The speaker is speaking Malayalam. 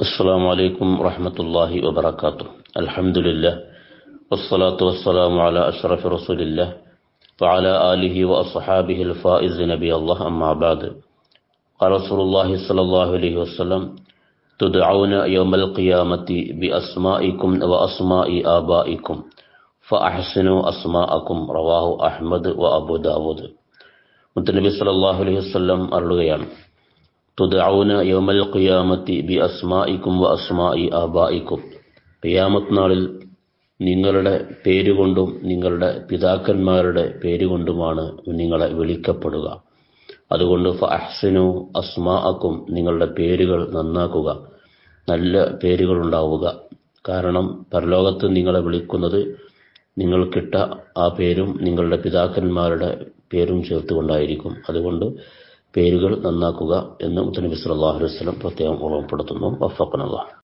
السلام عليكم ورحمة الله وبركاته الحمد لله والصلاة والسلام على أشرف رسول الله وعلى آله وأصحابه الفائز نبي الله أما بعد قال رسول الله صلى الله عليه وسلم تدعون يوم القيامة بأسمائكم وأسماء آبائكم فأحسنوا أسماءكم رواه أحمد وأبو داود മുത്തനബി സല്ലല്ലാഹു അലൈഹി വസല്ലം അരുളുകയാണ് തുദഊന യൗമൽ ഖിയാമത്തി ബി അസ്മാഇക്കും വ അസ്മാഇ ആബായിക്കും ഖിയാമത്ത് നാളിൽ നിങ്ങളുടെ പേരുകൊണ്ടും നിങ്ങളുടെ പിതാക്കന്മാരുടെ പേരുകൊണ്ടുമാണ് നിങ്ങളെ വിളിക്കപ്പെടുക. അതുകൊണ്ട് ഫഹ്സിനു അസ്മാഅക്കും നിങ്ങളുടെ പേരുകൾ നന്നാക്കുക. നല്ല പേരുകൾ ഉണ്ടാവുക. കാരണം പരലോകത്ത് നിങ്ങളെ വിളിക്കുന്നത് നിങ്ങൾക്കിട്ട ആ പേരും നിങ്ങളുടെ പിതാക്കന്മാരുടെ പേരും ചേർത്തുകൊണ്ടായിരിക്കും. അതുകൊണ്ട് പേരുകൾ നന്നാക്കുക എന്ന് മുത്തനബി സല്ലല്ലാഹു അലൈഹി വസല്ലം പ്രത്യേകം ഓർമ്മപ്പെടുത്തുന്നു. വഫഖനല്ലാഹ്.